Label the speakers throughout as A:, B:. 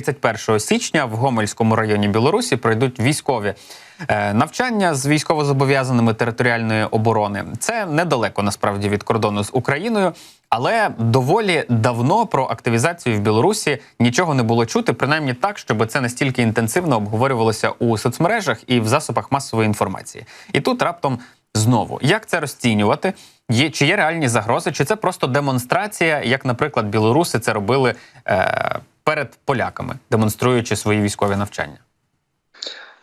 A: 31 січня в Гомельському районі Білорусі пройдуть військові е, навчання з військовозобов'язаними територіальної оборони. Це недалеко насправді від кордону з Україною, але доволі давно про активізацію в Білорусі нічого не було чути, принаймні так, щоб це настільки інтенсивно обговорювалося у соцмережах і в засобах масової інформації. І тут раптом знову як це розцінювати? Є чи є реальні загрози, чи це просто демонстрація, як, наприклад, білоруси це робили е, перед поляками, демонструючи свої військові навчання?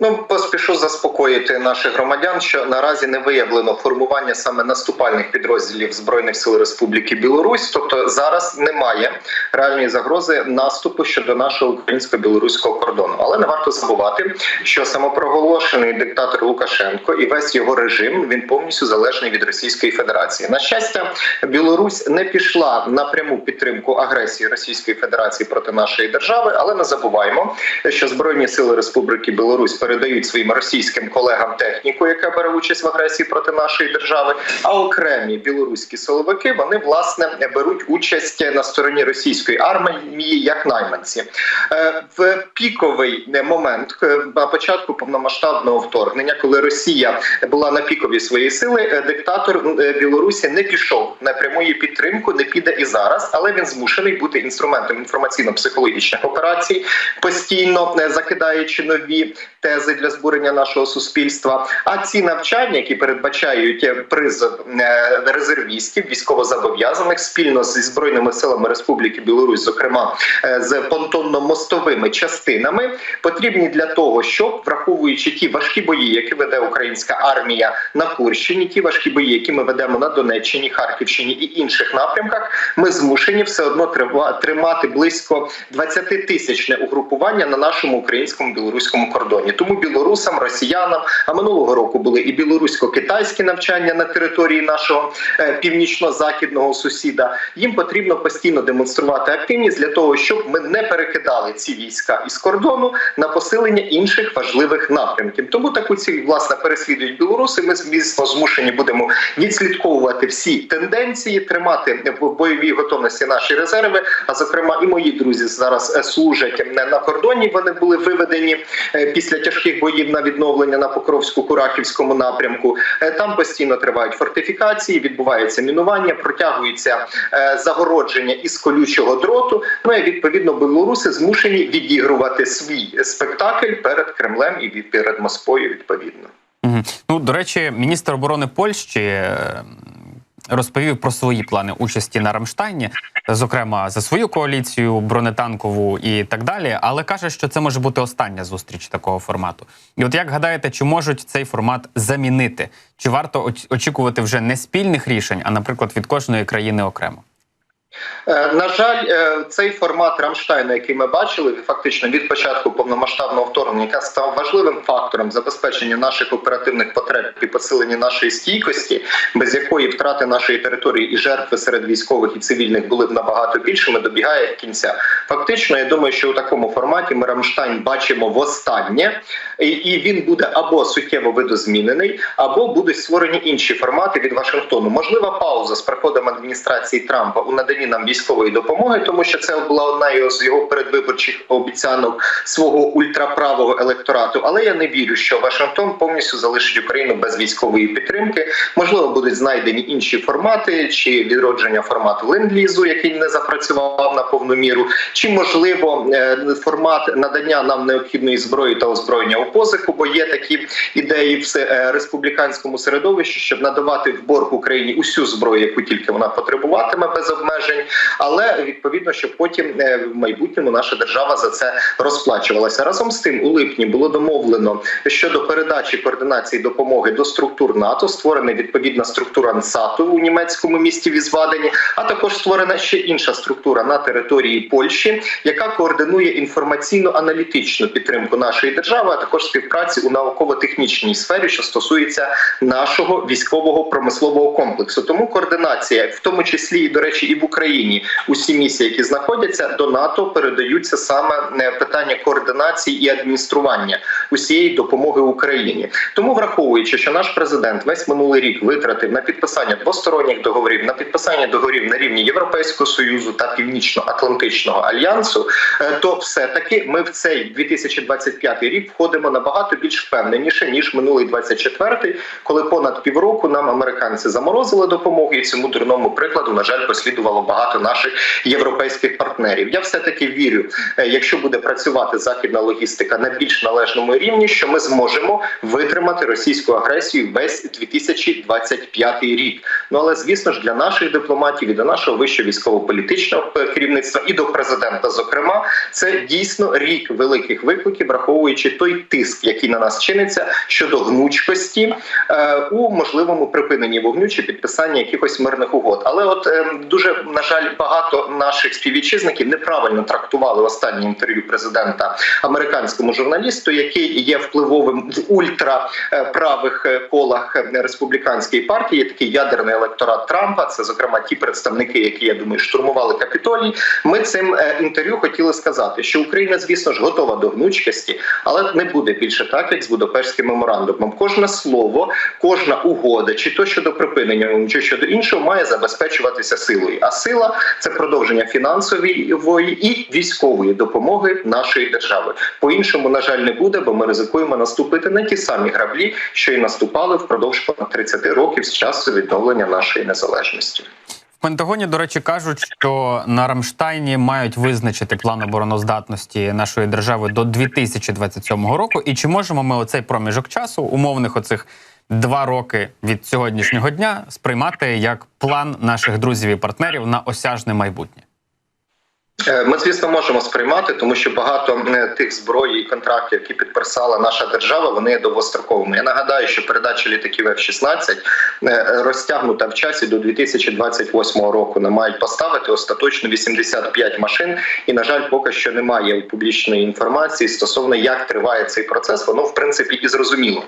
B: Ну, поспішу заспокоїти наших громадян, що наразі не виявлено формування саме наступальних підрозділів збройних сил Республіки Білорусь. Тобто зараз немає реальної загрози наступу щодо нашого українсько-білоруського кордону. Але не варто забувати, що самопроголошений диктатор Лукашенко і весь його режим він повністю залежний від Російської Федерації. На щастя, Білорусь не пішла на пряму підтримку агресії Російської Федерації проти нашої держави, але не забуваємо, що збройні сили Республіки Білорусь передають своїм російським колегам техніку, яка бере участь в агресії проти нашої держави. А окремі білоруські силовики вони власне беруть участь на стороні російської армії як найманці Е, в піковий момент е, на початку повномасштабного вторгнення, коли Росія була на пікові своєї сили, е, диктатор Білорусі не пішов на пряму її підтримку, не піде і зараз, але він змушений бути інструментом інформаційно-психологічних операцій, постійно е, закидаючи нові тези для збурення нашого суспільства. А ці навчання, які передбачають е, призов е, резервістів, військовозобов'язаних спільно зі збройними силами Республіки Білорусь, зокрема е, з понтонно-мостовими частинами, потрібні для того, щоб враховуючи ті важкі бої, які веде українська армія на Курщині, ті важкі бої, які ми ведемо на Донеччині, Харківщині і інших напрямках, ми змушені все одно тримати близько 20 тисячне угрупування на нашому українському білоруському кордоні. Тому білорусам, росіянам, а минулого року були і білорусько-китайські навчання на території нашого е, північно-західного сусіда. Їм потрібно постійно демонструвати активність для того, щоб ми не перекидали ці війська із кордону на посилення інших важливих напрямків. Тому таку ціль власне переслідують білоруси. Ми звісно змушені будемо відслідковувати всі тенденції, тримати в бойовій готовності наші резерви. А зокрема, і мої друзі зараз е, служать е, на кордоні. Вони були виведені після тяжких боїв на відновлення на Покровську-Курахівському напрямку. Е, Там постійно тривають фортифікації, відбувається мінування, протягуються е, загородження із колючого дроту. Ну і відповідно білоруси змушені відігрувати свій спектакль перед Кремлем і перед Москвою. Відповідно.
A: Ну, до речі, міністр оборони Польщі е, розповів про свої плани участі на Рамштайні, зокрема за свою коаліцію бронетанкову і так далі. Але каже, що це може бути остання зустріч такого формату. І от як гадаєте, чи можуть цей формат замінити? Чи варто оч- очікувати вже не спільних рішень, а, наприклад, від кожної країни окремо?
B: Е, На жаль, е, цей формат Рамштайну, який ми бачили, фактично від початку повномасштабного вторгнення, яка став важливим фактором забезпечення наших оперативних потреб і посилення нашої стійкості, без якої втрати нашої території і жертви серед військових і цивільних були б набагато більшими, добігає кінця. Фактично, я думаю, що у такому форматі ми Рамштайн бачимо востаннє, і він буде або суттєво видозмінений, або будуть створені інші формати від Вашингтону. Можлива пауза з приходом адміністрації Трампа у наданні нам військової допомоги, тому що це була одна з його передвиборчих обіцянок свого ультраправого електорату. Але я не вірю, що Вашингтон повністю залишить Україну без військової підтримки. Можливо, будуть знайдені інші формати чи відродження формату ленд-лізу, який не запрацював на повну міру, чи можливо е, формат надання нам необхідної зброї та озброєння у позику, бо є такі ідеї в е, республіканському середовищі, щоб надавати в борг Україні усю зброю, яку тільки вона потребуватиме без обмежень, але відповідно, щоб потім е, в майбутньому наша держава за це розплачувалася. Разом з тим, у липні було домовлено щодо передачі координації допомоги до структур НАТО. Створена відповідна структура НСАТу у німецькому місті Візвадені, а також створена ще інша структура на території Польщі, яка координує інформаційно-аналітичну підтримку нашої держави, а також співпраці у науково-технічній сфері, що стосується нашого військового промислового комплексу. Тому координація, в тому числі і до речі, і в Україні. Україні усі місії, які знаходяться до НАТО, передаються саме е, питання координації і адміністрування усієї допомоги Україні. Тому, враховуючи, що наш президент весь минулий рік витратив на підписання двосторонніх договорів, на підписання договорів на рівні Європейського союзу та Північно-Атлантичного альянсу, е, то все таки ми в цей 2025 рік входимо набагато більш впевненіше ніж минулий 24-й, коли понад півроку нам американці заморозили допомогу, і цьому дурному прикладу, на жаль, послідувало багато наших європейських партнерів. Я все таки вірю, е, якщо буде працювати західна логістика на більш належному рівні, що ми зможемо витримати російську агресію весь 2025 рік. Ну але звісно ж для наших дипломатів і до нашого вищого військово-політичного е, керівництва і до президента, зокрема, це дійсно рік великих викликів, враховуючи той тиск, який на нас чиниться щодо гнучкості е, у можливому припиненні вогню чи підписанні якихось мирних угод. Але от е, дуже на жаль, багато наших співвітчизників неправильно трактували останнє інтерв'ю президента американському журналісту, який є впливовим в ультраправих е, колах е, республіканської партії. Такий ядерний електорат Трампа. Це зокрема ті представники, які я думаю, штурмували капітолій. Ми цим е, інтерв'ю хотіли сказати, що Україна, звісно ж, готова до гнучкості, але не буде більше так, як з Будапештським меморандумом. Кожне слово, кожна угода, чи то щодо припинення, чи щодо іншого, має забезпечуватися силою. А сила це продовження фінансової і військової допомоги нашої держави. По іншому, на жаль, не буде, бо ми ризикуємо наступити на ті самі граблі, що й наступали впродовж понад 30 років з часу відновлення нашої незалежності.
A: Пентагоні, до речі, кажуть, що на Рамштайні мають визначити план обороноздатності нашої держави до 2027 року. І чи можемо ми оцей проміжок часу, умовних оцих два роки від сьогоднішнього дня, сприймати як план наших друзів і партнерів на осяжне майбутнє?
B: Е, Ми, звісно, можемо сприймати, тому що багато е, тих зброї і контрактів, які підписала наша держава, вони є довгостроковими. Я нагадаю, що передача літаків F-16 е, розтягнута в часі до 2028 року. Нам мають поставити остаточно 85 машин. І на жаль, поки що немає публічної інформації стосовно як триває цей процес. Воно в принципі і зрозуміло.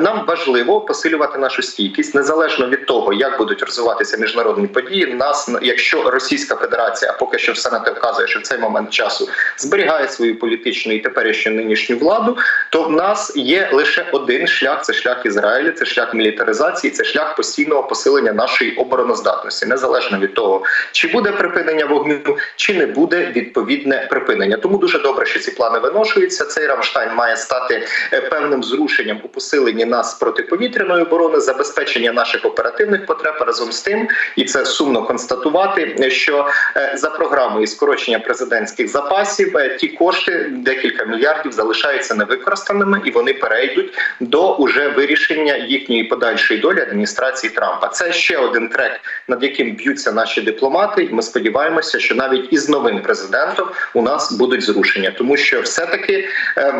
B: Нам важливо посилювати нашу стійкість незалежно від того, як будуть розвиватися міжнародні події. Нас, якщо Російська Федерація, поки що все на те вказує, що в цей момент часу зберігає свою політичну і теперішню нинішню владу, то в нас є лише один шлях: це шлях Ізраїлю, це шлях мілітаризації, це шлях постійного посилення нашої обороноздатності, незалежно від того, чи буде припинення вогню, чи не буде відповідне припинення. Тому дуже добре, що ці плани виношуються. Цей Рамштайн має стати е, певним зрушенням у посиленні нас протиповітряної оборони, забезпечення наших оперативних потреб разом з тим, і це сумно констатувати, що е, за програмою скорочення президентських запасів е, ті кошти, декілька мільярдів, залишаються невикористаними, і вони перейдуть до уже вирішення їхньої подальшої долі адміністрації Трампа. Це ще один трек, над яким б'ються наші дипломати. Ми сподіваємося, що навіть із новим президентом у нас будуть зрушення, тому що все таки,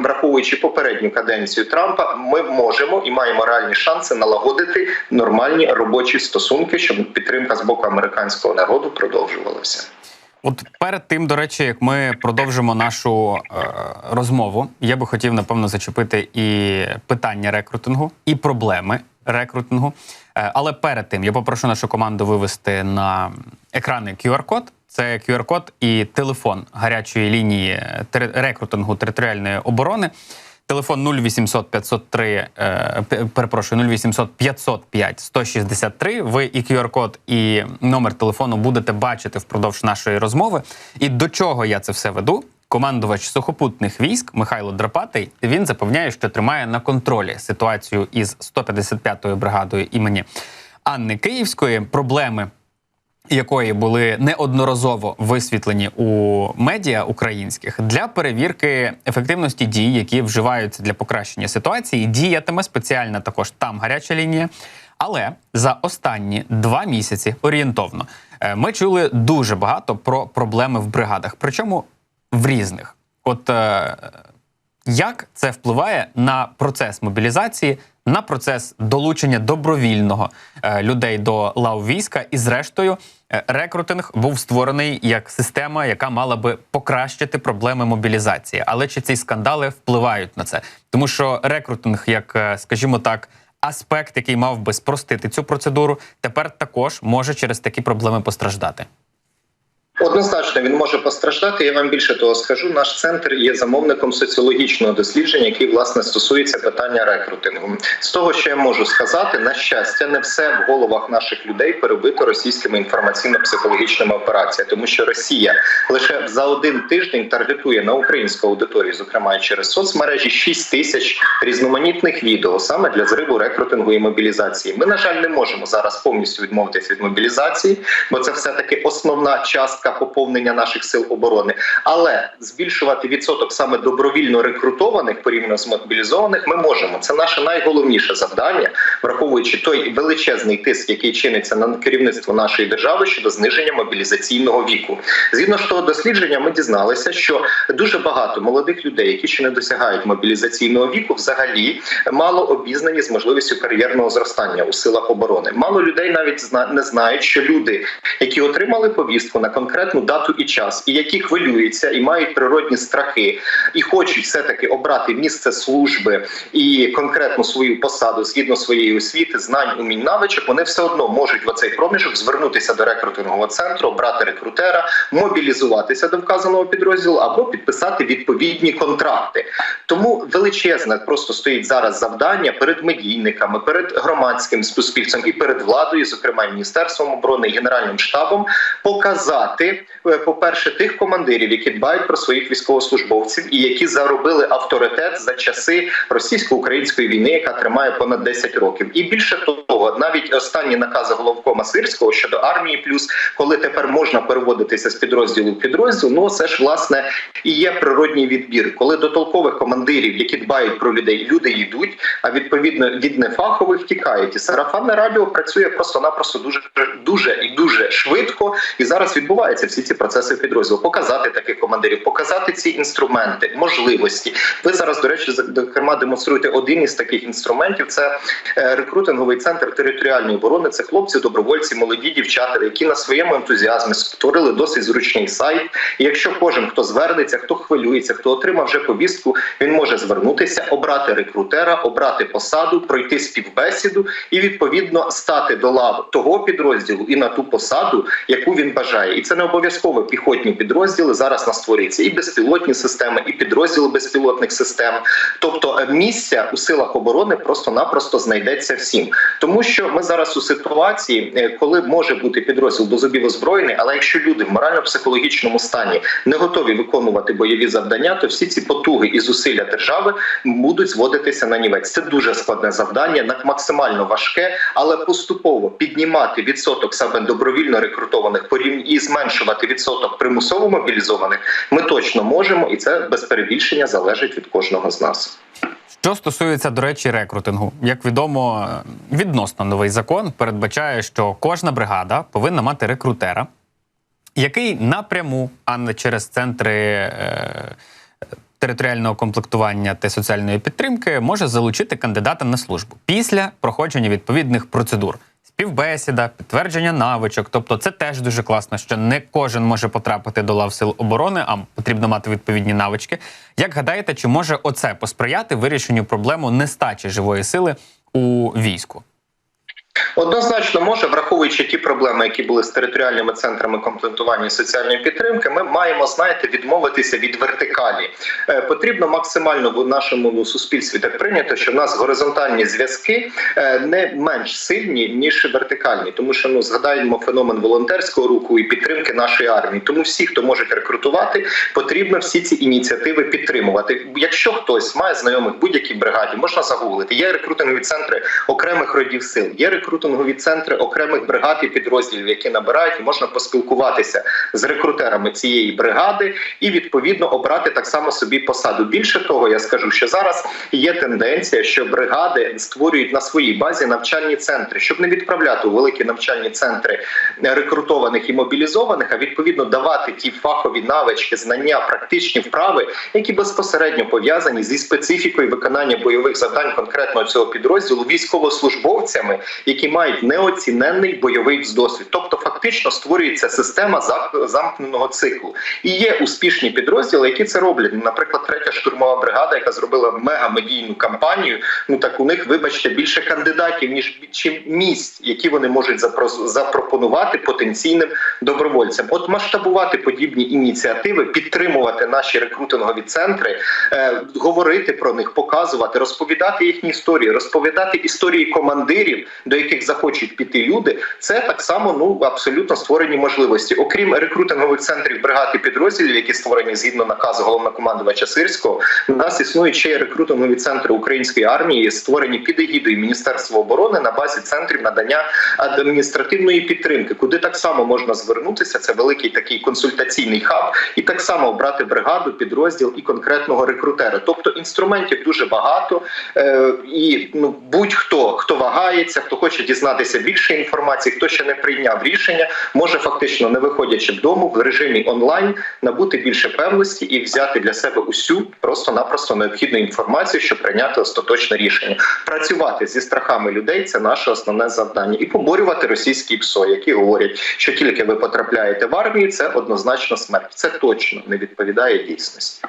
B: враховуючи попередню каденцію Трампа, ми можемо і маємо реальні шанси налагодити нормальні робочі стосунки, щоб підтримка з боку американського народу продовжувалася.
A: От перед тим, до речі, як ми продовжимо нашу е, розмову, я би хотів напевно зачепити і питання рекрутингу, і проблеми рекрутингу. Е, але перед тим я попрошу нашу команду вивести на екрани QR-код. Це QR-код і телефон гарячої лінії рекрутингу територіальної оборони. Телефон 0800 503, е, перепрошую, 0800 505 163. Ви і QR-код, і номер телефону будете бачити впродовж нашої розмови. І до чого я це все веду? Командувач сухопутних військ Михайло Драпатий він запевняє, що тримає на контролі ситуацію із 155-ю бригадою імені Анни Київської. Проблеми якої були неодноразово висвітлені у медіа українських для перевірки ефективності дій, які вживаються для покращення ситуації, діятиме спеціальна також там гаряча лінія. Але за останні два місяці орієнтовно е, ми чули дуже багато про проблеми в бригадах, причому в різних. От е, як це впливає на процес мобілізації, на процес долучення добровільного е, людей до лав війська, і зрештою, е, рекрутинг був створений як система, яка мала би покращити проблеми мобілізації. Але чи ці скандали впливають на це? Тому що рекрутинг, як е, скажімо так, аспект, який мав би спростити цю процедуру, тепер також може через такі проблеми постраждати.
B: Однозначно він може постраждати. Я вам більше того скажу. Наш центр є замовником соціологічного дослідження, який власне стосується питання рекрутингу. З того, що я можу сказати, на щастя, не все в головах наших людей перебито російськими інформаційно-психологічними операціями, тому що Росія лише за один тиждень таргетує на українську аудиторію, зокрема і через соцмережі, 6 тисяч різноманітних відео саме для зриву рекрутингу і мобілізації. Ми на жаль не можемо зараз повністю відмовитися від мобілізації, бо це все таки основна частка поповнення наших сил оборони. Але збільшувати відсоток саме добровільно рекрутованих порівняно з мобілізованих ми можемо. Це наше найголовніше завдання, враховуючи той величезний тиск, який чиниться на керівництво нашої держави щодо зниження мобілізаційного віку. Згідно ж того дослідження, ми дізналися, що дуже багато молодих людей, які ще не досягають мобілізаційного віку, взагалі мало обізнані з можливістю кар'єрного зростання у силах оборони. Мало людей навіть не знають, що люди, які отримали повістку на конкретну дату і час, і які хвилюються і мають природні страхи, і хочуть все таки обрати місце служби і конкретну свою посаду згідно своєї освіти, знань, умінь навичок, вони все одно можуть в оцей проміжок звернутися до рекрутингового центру, обрати рекрутера, мобілізуватися до вказаного підрозділу або підписати відповідні контракти. Тому величезне просто стоїть зараз завдання перед медійниками, перед громадським суспільством і перед владою, зокрема міністерством оборони генеральним штабом, показати, е, по-перше, тих командирів, які дбають про своїх військовослужбовців і які заробили авторитет за часи російсько-української війни, яка тримає понад 10 років. І більше того, навіть останні накази головкома Сирського щодо армії, плюс коли тепер можна переводитися з підрозділу в підрозділ, ну це ж власне і є природній відбір, коли до толкових командирів, які дбають про людей, люди йдуть, а відповідно від нефахових тікають. І сарафанне радіо працює просто-напросто дуже дуже і дуже швидко. І зараз відбуваються всі ці процеси підрозділу. Показати таких командирів, показати ці інструменти, можливості. Ви зараз, до речі, зокрема демонструєте один із таких інструментів. Це е, рекрутинговий центр територіальної оборони. Це хлопці, добровольці, молоді дівчата, які на своєму ентузіазмі створили досить зручний сайт. І якщо кожен, хто звернеться, хто хвилюється, хто отримав вже повістку, він може звернутися, обрати рекрутера, обрати посаду, пройти співбесіду і відповідно стати до лав того підрозділу і на ту посаду, яку він бажає. І це не обов'язково піхотні підрозділи. Зараз нас створюються і безпілотні системи, і підрозділи безпілотних систем. Тобто е, місця у силах оборони просто-напросто знайдеться всім, тому що ми зараз у ситуації, е, коли може бути підрозділ до зубів озброєний, але якщо люди в морально-психологічному стані не готові виконувати бойові завдання, то всі ці потуги і зусилля держави будуть зводитися на нівець. Це дуже складне завдання, максимально важке, але поступово піднімати відсоток саме добровільно рекрутованих порівняно і зменшувати відсоток примусово мобілізованих. Ми точно можемо, і це без перебільшення залежить від кожного з нас.
A: Що стосується, до речі, рекрутингу, як відомо, відносно новий закон передбачає, що кожна бригада повинна мати рекрутера, який напряму, а не через центри е, територіального комплектування та соціальної підтримки, може залучити кандидата на службу після проходження відповідних процедур. Співбесіда, підтвердження навичок. Тобто, це теж дуже класно, що не кожен може потрапити до лав сил оборони, а потрібно мати відповідні навички. Як гадаєте, чи може оце посприяти вирішенню проблему нестачі живої сили у війську?
B: Однозначно може, враховуючи ті проблеми, які були з територіальними центрами комплектування соціальної підтримки, ми маємо знаєте відмовитися від вертикалі. Е, потрібно максимально в нашому суспільстві так прийнято, що в нас горизонтальні зв'язки е, не менш сильні ніж вертикальні, тому що ну згадаємо феномен волонтерського руху і підтримки нашої армії. Тому всі, хто може рекрутувати, потрібно всі ці ініціативи підтримувати. Якщо хтось має знайомих будь-якій бригаді, можна загуглити. Є рекрутингові центри окремих родів сил, є рекрутингові центри окремих бригад і підрозділів, які набирають, і можна поспілкуватися з рекрутерами цієї бригади і відповідно обрати так само собі посаду. Більше того, я скажу, що зараз є тенденція, що бригади створюють на своїй базі навчальні центри, щоб не відправляти у великі навчальні центри рекрутованих і мобілізованих, а відповідно давати ті фахові навички, знання, практичні вправи, які безпосередньо пов'язані зі специфікою виконання бойових завдань конкретно цього підрозділу військовослужбовцями, мають неоціненний бойовий досвід. Тобто, фактично створюється система замкненого циклу. І є успішні підрозділи, які це роблять. Ну, Наприклад, третя штурмова бригада, яка зробила мегамедійну кампанію. Ну так у них, вибачте, більше кандидатів ніж чим місць, які вони можуть запро- запропонувати потенційним добровольцям. От масштабувати подібні ініціативи, підтримувати наші рекрутингові центри, е, говорити про них, показувати, розповідати їхні історії, розповідати історії командирів, до яких захочуть піти люди. Це так само ну абсолютно створені можливості. Окрім рекрутингових центрів бригад і підрозділів, які створені згідно наказу головнокомандувача Сирського, у нас існують ще рекрутингові центри української армії, створені під егідою Міністерства оборони на базі центрів надання адміністративної підтримки, куди так само можна звернутися. Це великий такий консультаційний хаб, і так само обрати бригаду, підрозділ і конкретного рекрутера. Тобто інструментів дуже багато, е, і ну будь-хто хто вагається, хто хоче дізнатися більше інформації, хто ще не прийняв рішення, може фактично не виходячи вдому в режимі онлайн набути більше певності і взяти для себе усю просто-напросто необхідну інформацію, щоб прийняти остаточне рішення. Працювати зі страхами людей це наше основне завдання, і поборювати російські ПСО, які говорять, що тільки ви потрапляєте в армію, це однозначно смерть. Це точно не відповідає дійсності.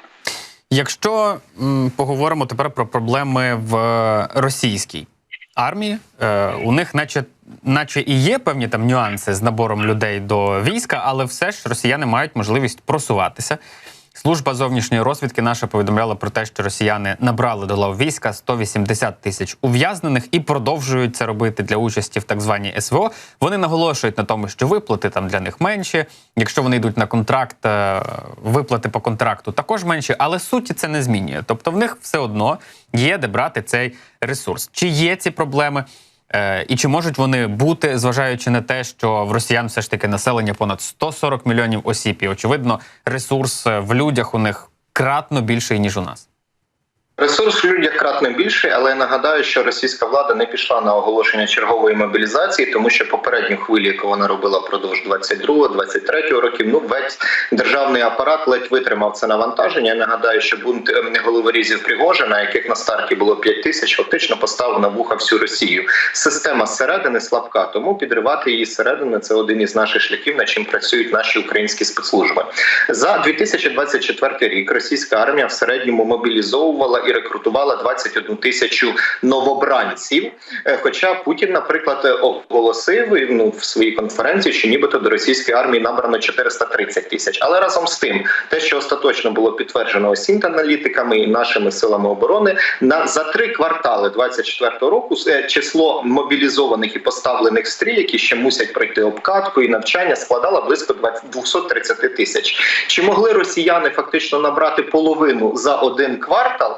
A: Якщо м, поговоримо тепер про проблеми в е, російській армії, е, у них, наче, наче і є певні там нюанси з набором людей до війська, але все ж росіяни мають можливість просуватися. Служба зовнішньої розвідки наша повідомляла про те, що росіяни набрали до лав війська 180 тисяч ув'язнених і продовжують це робити для участі в так званій СВО. Вони наголошують на тому, що виплати там для них менші. Якщо вони йдуть на контракт, е, виплати по контракту також менші, але суті це не змінює. Тобто в них все одно є де брати цей ресурс. Чи є ці проблеми? Е, І чи можуть вони бути, зважаючи на те, що в росіян все ж таки населення понад 140 мільйонів осіб, і очевидно, ресурс е, в людях у них кратно більший ніж у нас.
B: Ресурс в людях кратно більший, але я нагадаю, що російська влада не пішла на оголошення чергової мобілізації, тому що попередню хвилю, яку вона робила впродовж 22-23 років, ну весь державний апарат ледь витримав це навантаження. Я нагадаю, що бунт ем, головорізів Пригожина, яких на старті було 5 тисяч, фактично поставив на вуха всю Росію. Система зсередини слабка, тому підривати її зсередини це один із наших шляхів, над чим працюють наші українські спецслужби. За 2024 рік російська армія в середньому мобілізовувала і рекрутувала 21 тисячу новобранців. Е, Хоча Путін, наприклад, оголосив ну, в своїй конференції, що нібито до російської армії набрано 430 тисяч. Але разом з тим, те, що остаточно було підтверджено осінь аналітиками і нашими силами оборони, на за три квартали 24 року е, число мобілізованих і поставлених в які ще мусять пройти обкатку і навчання, складало близько 20 230 тисяч. Чи могли росіяни фактично набрати половину за один квартал?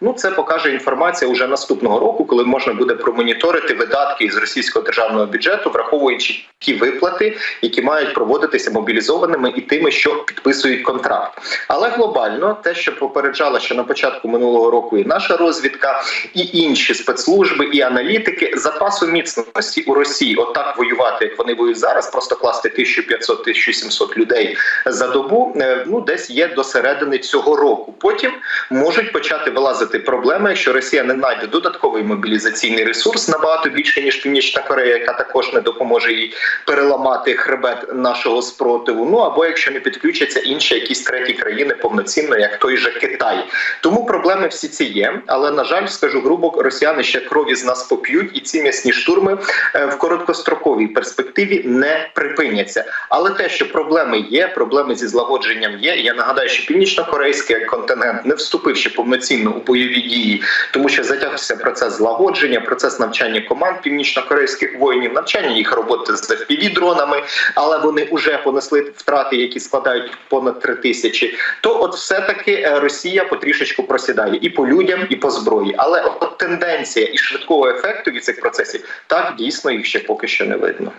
B: Ну це покаже інформація уже наступного року, коли можна буде промоніторити видатки із російського державного бюджету, враховуючи ті виплати, які мають проводитися мобілізованими і тими, що підписують контракт. Але глобально те, що попереджала ще на початку минулого року, і наша розвідка, і інші спецслужби, і аналітики запасу міцності у Росії, отак воювати, як вони воюють зараз, просто класти 1500-1700 людей за добу. е, Ну десь є до середини цього року. Потім можуть почати вилазити проблеми, якщо Росія не знайде додатковий мобілізаційний ресурс набагато більше ніж Північна Корея, яка також не допоможе їй переламати хребет нашого спротиву. Ну або якщо не підключаться інші якісь треті країни повноцінно, як той же Китай. Тому проблеми всі ці є. Але на жаль, скажу грубо, росіяни ще крові з нас поп'ють, і ці м'ясні штурми е, в короткостроковій перспективі не припиняться. Але те, що проблеми є, проблеми зі злагодженням є. Я нагадаю, що північно-корейський контингент не вступив ще повноцінно у бойові дії, тому що затягся процес злагодження, процес навчання команд північно-корейських воїнів, навчання їх роботи з fpv дронами, але вони вже понесли втрати, які складають понад три тисячі. То, от, все таки Росія потрішечку просідає і по людям, і по зброї. Але от тенденція і швидкого ефекту від цих процесів так дійсно їх ще поки що не видно.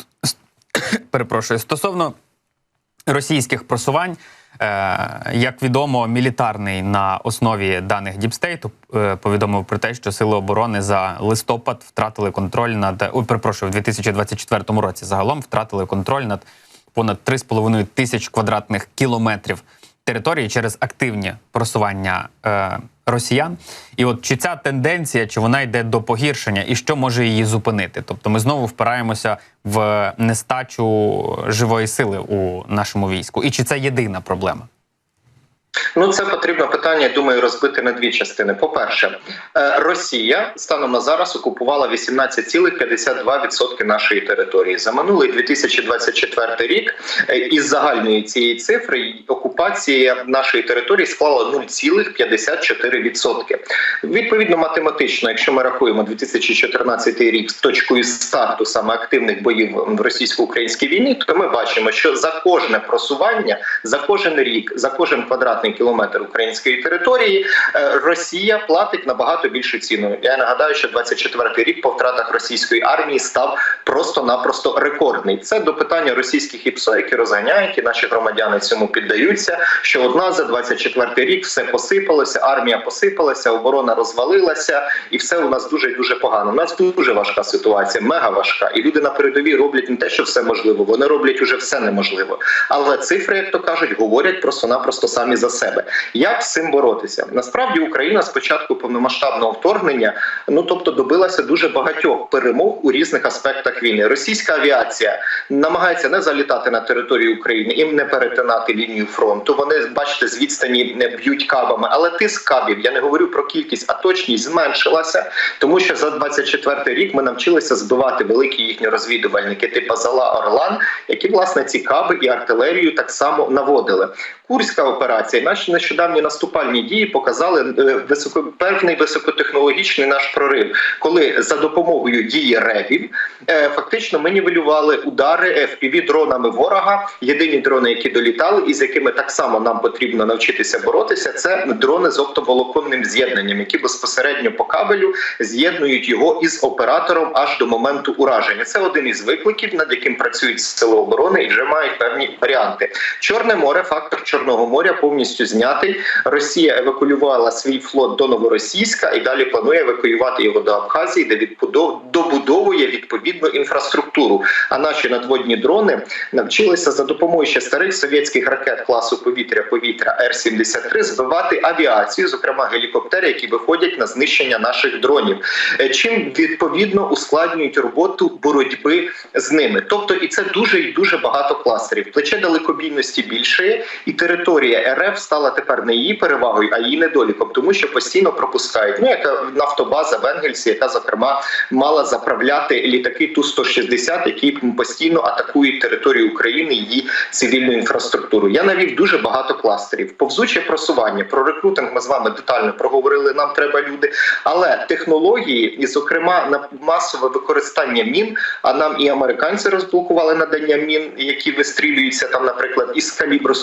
A: Перепрошую, стосовно російських просувань, е, як відомо, мілітарний на основі даних Діпстейту е, повідомив про те, що сили оборони за листопад втратили контроль над ой, перепрошую, в 2024 році. Загалом втратили контроль над понад 3,5 тисяч квадратних кілометрів території через активні просування е, росіян. І от чи ця тенденція, чи вона йде до погіршення, і що може її зупинити? Тобто ми знову впираємося в нестачу живої сили у нашому війську, і чи це єдина проблема?
B: Ну, це потрібно питання, я думаю, розбити на дві частини. По-перше, е, Росія станом на зараз окупувала 18,52% нашої території. За минулий 2024 рік е, із загальної цієї цифри окупація нашої території склала 0,54%. Відповідно, математично, якщо ми рахуємо 2014 рік з точкою старту саме активних боїв в російсько-українській війні, то ми бачимо, що за кожне просування, за кожен рік, за кожен квадратний кілометр української території е, Росія платить набагато більшу ціну. Я нагадаю, що 24-й рік по втратах російської армії став просто-напросто рекордний. Це до питання російських ІПСО, які розганяють, і наші громадяни цьому піддаються. Що одна за 24-й рік все посипалося, армія посипалася, оборона розвалилася, і все у нас дуже і дуже погано. У нас дуже важка ситуація, мега важка. І люди на передовій роблять не те, що все можливо, вони роблять уже все неможливо. Але цифри, як то кажуть, говорять просто-напросто самі за себе. Як з цим боротися? Насправді Україна з початку повномасштабного вторгнення, ну тобто добилася дуже багатьох перемог у різних аспектах війни. Російська авіація намагається не залітати на територію України і не перетинати лінію фронту. Вони бачите, з відстані не б'ють кабами, але тиск кабів, я не говорю про кількість, а точність зменшилася, тому що за 24 рік ми навчилися збивати великі їхні розвідувальники, типу Зала Орлан, які власне ці каби і артилерію так само наводили. Курська операція, наші нещодавні наступальні дії показали е, високо певний високотехнологічний наш прорив, коли за допомогою дії ребів фактично ми нівелювали удари fpv дронами ворога. Єдині дрони, які долітали, і з якими так само нам потрібно навчитися боротися, це дрони з оптоволоконним з'єднанням, які безпосередньо по кабелю з'єднують його із оператором аж до моменту ураження. Це один із викликів, над яким працюють сили оборони, і вже мають певні варіанти. Чорне море, фактор Чорного моря повністю знятий. Росія евакуювала свій флот до Новоросійська і далі планує евакуювати його до Абхазії, де відбудов... добудовує відповідну інфраструктуру. А наші надводні дрони навчилися за допомогою ще старих совєтських ракет класу повітря-повітря Р-73 збивати авіацію, зокрема гелікоптери, які виходять на знищення наших дронів, Е, чим відповідно ускладнюють роботу боротьби з ними. Тобто, і це дуже і дуже багато кластерів. Плече далекобійності більше, і територія РФ стала тепер не її перевагою, а її недоліком, тому що постійно пропускають. Ну яка нафтобаза в Енгельсі, яка зокрема мала заправляти літаки ту 160 які постійно атакують територію України її цивільну інфраструктуру. Я навів дуже багато кластерів. Повзуче просування про рекрутинг. Ми з вами детально проговорили. Нам треба люди, але технології, і зокрема на масове використання мін. А нам і американці розблокували надання мін, які вистрілюються там, наприклад, із калібру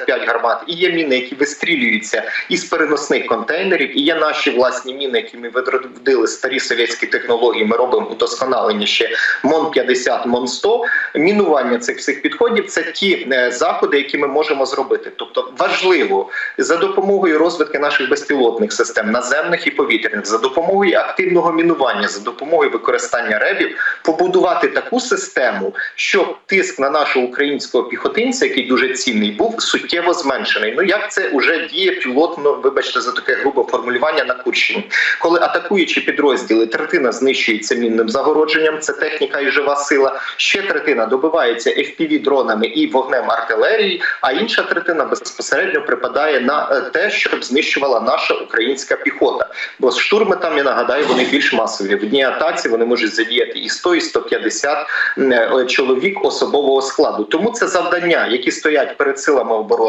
B: 155 гармат. І є міни, які вистрілюються із переносних контейнерів. І є наші власні міни, які ми відродили старі совєтські технології. Ми робимо удосконалення ще МОН 50 МОН 100 Мінування цих всіх підходів це ті е, заходи, які ми можемо зробити. Тобто важливо за допомогою розвитку наших безпілотних систем, наземних і повітряних, за допомогою активного мінування, за допомогою використання ребів, побудувати таку систему, щоб тиск на нашого українського піхотинця, який дуже цінний, був суттєво зменшений. Ну як це вже діє пілотно, вибачте за таке грубе формулювання на Курщині, коли атакуючі підрозділи, третина знищується мінним загородженням, це техніка і жива сила. Ще третина добивається fpv дронами і вогнем артилерії, а інша третина безпосередньо припадає на е, те, щоб знищувала наша українська піхота. Бо штурми там я нагадаю, вони більш масові. В одній атаці вони можуть задіяти і 100, і 150 е, чоловік особового складу. Тому це завдання, які стоять перед силами оборони.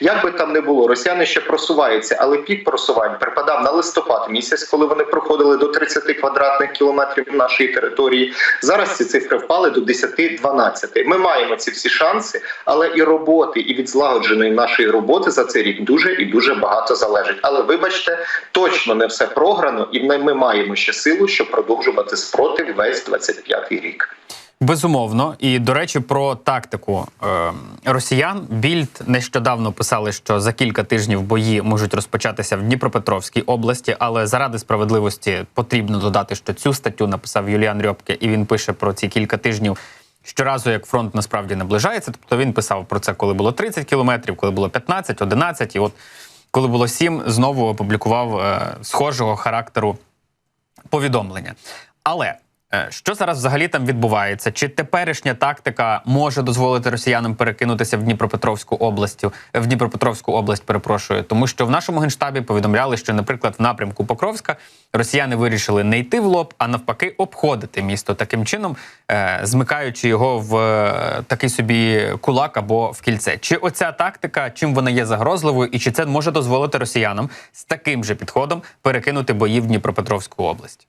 B: Як би там не було, росіяни ще просуваються, але пік просувань припадав на листопад місяць, коли вони проходили до 30 квадратних кілометрів нашої території. Зараз ці цифри впали до 10-12. Ми маємо ці всі шанси, але і роботи, і від злагодженої нашої роботи за цей рік дуже і дуже багато залежить. Але вибачте, точно не все програно, і ми маємо ще силу, щоб продовжувати спротив весь 25-й рік.
A: Безумовно, і до речі, про тактику е, росіян Більд нещодавно писали, що за кілька тижнів бої можуть розпочатися в Дніпропетровській області, але заради справедливості потрібно додати, що цю статтю написав Юліан Рьопке, і він пише про ці кілька тижнів щоразу, як фронт насправді наближається. Тобто він писав про це, коли було 30 кілометрів, коли було 15, 11, і от коли було 7, знову опублікував е, схожого характеру повідомлення. Але що зараз взагалі там відбувається? Чи теперішня тактика може дозволити росіянам перекинутися в Дніпропетровську область, в Дніпропетровську область, перепрошую, тому що в нашому генштабі повідомляли, що, наприклад, в напрямку Покровська росіяни вирішили не йти в лоб, а навпаки, обходити місто таким чином, е, змикаючи його в е, такий собі кулак або в кільце. Чи оця тактика, чим вона є загрозливою, і чи це може дозволити росіянам з таким же підходом перекинути бої в Дніпропетровську область?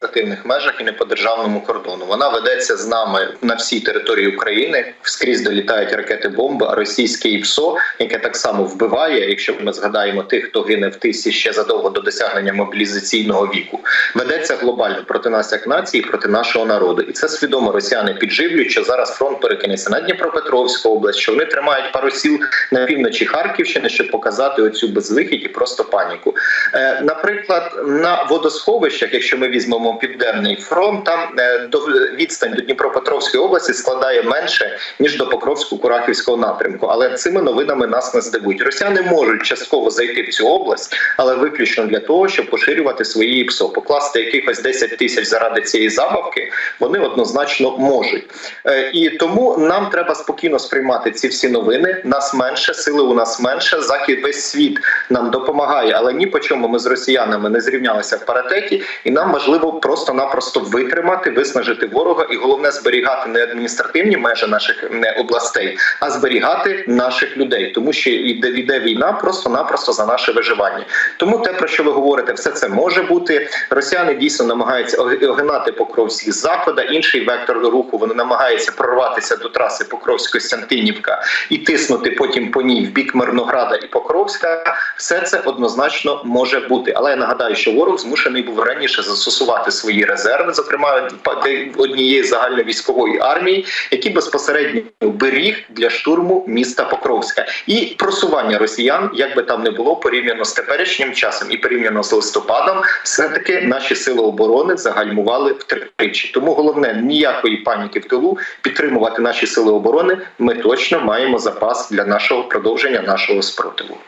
B: Адміністративних межах і не по державному кордону. Вона ведеться з нами на всій території України. Скрізь долітають ракети бомби. А російське ІПСО, яке так само вбиває, якщо ми згадаємо тих, хто гине в тисі ще задовго до досягнення мобілізаційного віку, ведеться глобально проти нас як нації, проти нашого народу, і це свідомо росіяни підживлюють, що зараз фронт перекинеться на Дніпропетровську область, що вони тримають пару сіл на півночі Харківщини, щоб показати оцю безвихідь і просто паніку. Е, наприклад, на водосховищах, якщо ми візьмемо південний фронт, там е, до відстань до Дніпропетровської області складає менше ніж до Покровсько-Курахівського напрямку. Але цими новинами нас не здивують. Росіяни можуть частково зайти в цю область, але виключно для того, щоб поширювати свої ПСО, покласти якихось 10 тисяч заради цієї забавки. Вони однозначно можуть, Е, і тому нам треба спокійно сприймати ці всі новини. Нас менше, сили у нас менше. Захід весь світ нам допомагає, але ні по чому ми з росіянами не зрівнялися в паритеті, і нам важливо просто-напросто витримати, виснажити ворога, і головне зберігати не адміністративні межі наших не, областей, а зберігати наших людей, тому що йде, йде війна просто-напросто за наше виживання. Тому те, про що ви говорите, все це може бути. Росіяни дійсно намагаються оги- огинати Покровськ з. Інший вектор руху вони намагаються прорватися до траси Покровсько-Сантинівка і тиснути потім по ній в бік Мирнограда і Покровська. Все це однозначно може бути. Але я нагадаю, що ворог змушений був раніше застосувати свої резерви, зокрема однієї загальновійськової армії, які безпосередньо беріг для штурму міста Покровська і просування росіян, як би там не було порівняно з теперішнім часом і порівняно з листопадом, все таки наші сили оборони загальмували втричі. Тому головне ніякої паніки в тилу підтримувати наші сили оборони. Ми точно маємо запас для нашого продовження нашого спротиву.